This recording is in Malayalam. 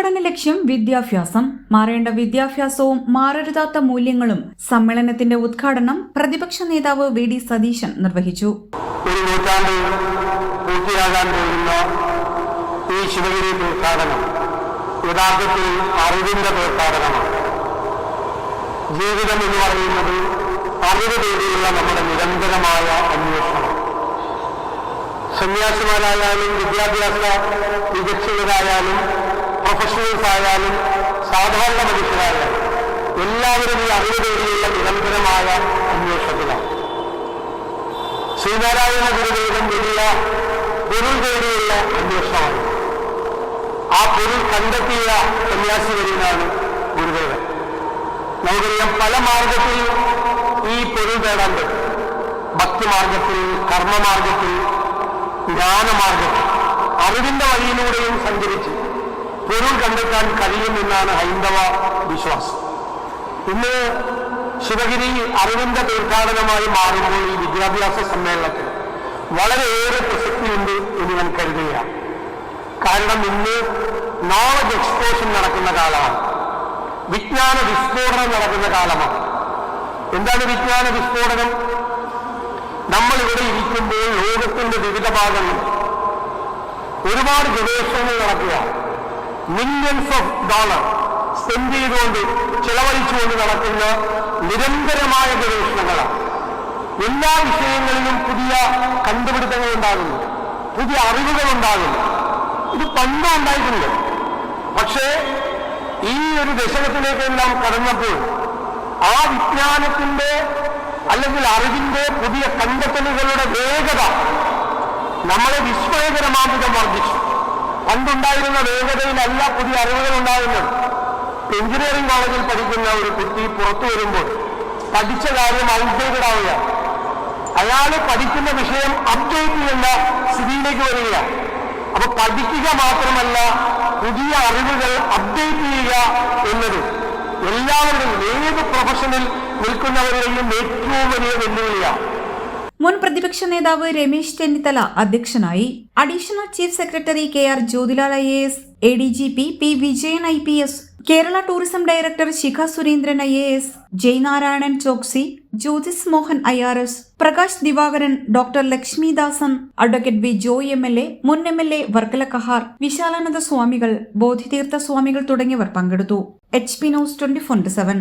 ഉദ്ഘാടന ലക്ഷ്യം വിദ്യാഭ്യാസം. മാറേണ്ട വിദ്യാഭ്യാസവും മാറരുതാത്ത മൂല്യങ്ങളും സമ്മേളനത്തിന്റെ ഉദ്ഘാടനം പ്രതിപക്ഷ നേതാവ് വി ഡി സതീശൻ നിർവഹിച്ചു. ഒരു നൂറ്റാണ്ട് പൂർത്തിയാകാൻ ഈ ശിവഗിരി തീർത്ഥാടനം യഥാർത്ഥത്തിൽ അറിവിന്റെ തീർത്ഥാടനമാണ്. ജീവിതം എന്ന് പറയുന്നത് അറിവ് തേടിയുള്ള നമ്മുടെ നിരന്തരമായ അന്വേഷണം. സന്യാസിമാരായാലും വിദ്യാഭ്യാസ വിദഗ്ധരായാലും പ്രൊഫഷണൽസ് ആയാലും സാധാരണ മനുഷ്യരായാലും എല്ലാവരും ഈ അറിവ് തേടിയുള്ള നിരന്തരമായ അന്വേഷണത്തിലാണ്. ശ്രീനാരായണ ഗുരുദേവൻ വലിയ പൊരുൾ തേടിയുള്ള അന്വേഷണമാണ്. ആ പൊരുൾ കണ്ടെത്തിയ സന്യാസി വരുന്നതാണ് ഗുരുദേവൻ. നമുക്കറിയാം പല മാർഗത്തിൽ ഈ പൊരുൾ തേടാൻ പറ്റും. ഭക്തിമാർഗത്തിൽ കർമ്മമാർഗത്തിൽ ജ്ഞാനമാർഗത്തിൽ അറിവിന്റെ വഴിയിലൂടെയും സഞ്ചരിച്ച് പൊരുൾ കണ്ടെത്താൻ കഴിയുമെന്നാണ് ഹൈന്ദവ വിശ്വാസം. ഇന്ന് ശിവഗിരി അറിവിന്ദ തീർത്ഥാടനമായി മാറുമ്പോൾ ഈ വിദ്യാഭ്യാസ സമ്മേളനത്തിൽ വളരെയേറെ പ്രസക്തിയുണ്ട് എന്ന് ഞാൻ കരുതുകയാണ്. കാരണം ഇന്ന് നോളജ് എക്സ്പോഷൻ നടക്കുന്ന കാലമാണ്. വിജ്ഞാന വിസ്ഫോടനം നടക്കുന്ന കാലമാണ്. എന്താണ് വിജ്ഞാന വിസ്ഫോടനം? നമ്മളിവിടെ ഇരിക്കുമ്പോൾ ലോകത്തിന്റെ വിവിധ ഭാഗങ്ങളിൽ ഒരുപാട് ഗവേഷണങ്ങൾ നടക്കുകയാണ്. മില്യൺസ് ഓഫ് ഡോളർ സ്പെൻഡ് ചെയ്തുകൊണ്ട് ചെലവഴിച്ചുകൊണ്ട് നടക്കുന്ന നിരന്തരമായ ഗവേഷണങ്ങളാണ്. എല്ലാ വിഷയങ്ങളിലും പുതിയ കണ്ടുപിടുത്തങ്ങൾ ഉണ്ടാകുന്നു. പുതിയ അറിവുകൾ ഉണ്ടാകുന്നു. ഇത് പണ്ടും ഉണ്ടായിട്ടുണ്ട്. പക്ഷേ ഈ ഒരു ദശകത്തിലേക്കെല്ലാം കടന്നപ്പോൾ ആ വിജ്ഞാനത്തിന്റെ അല്ലെങ്കിൽ അറിവിന്റെ പുതിയ കണ്ടെത്തലുകളുടെ വേഗത നമ്മളെ വിസ്മയകരമാവിധം വർദ്ധിച്ചു. പണ്ടുണ്ടായിരുന്ന വേഗതയിലല്ല പുതിയ അറിവുകൾ ഉണ്ടാകുന്നത് എഞ്ചിനീയറിംഗ് കോളേജിൽ പഠിക്കുന്ന ഒരു കുട്ടി പുറത്തു വരുമ്പോൾ പഠിച്ച കാര്യം ഔട്ട്ഡേറ്റഡ് ആവുകയാണ് അയാൾ പഠിക്കുന്ന വിഷയം അപ്ഡേറ്റ് ചെയ്യുന്ന സ്ഥിതിയിലേക്ക് വരികയാണ് അപ്പൊ പഠിക്കുക മാത്രമല്ല പുതിയ അറിവുകൾ അപ്ഡേറ്റ് ചെയ്യുക എന്നത് എല്ലാവരുടെയും ഏത് പ്രൊഫഷനിൽ നിൽക്കുന്നവരുടെയും ഏറ്റവും വലിയ വെല്ലുവിളിയാണ്. മുൻ പ്രതിപക്ഷ നേതാവ് രമേശ് ചെന്നിത്തല അധ്യക്ഷനായി. Additional chief secretary K R Jyothilal I A S A D G P P Vijayan I P S Kerala tourism director Shikha Surendran I A S Jayanarayanan Choksi Jyothis Mohan I R S Prakash Divakaran doctor Lakshmidasan advocate V Joy M L A മുൻ M L A Varkala Kahar Vishalananda സ്വാമികൾ ബോധിതീർത്ഥ സ്വാമികൾ തുടങ്ങിയവർ പങ്കെടുത്തു. H P news twenty four seven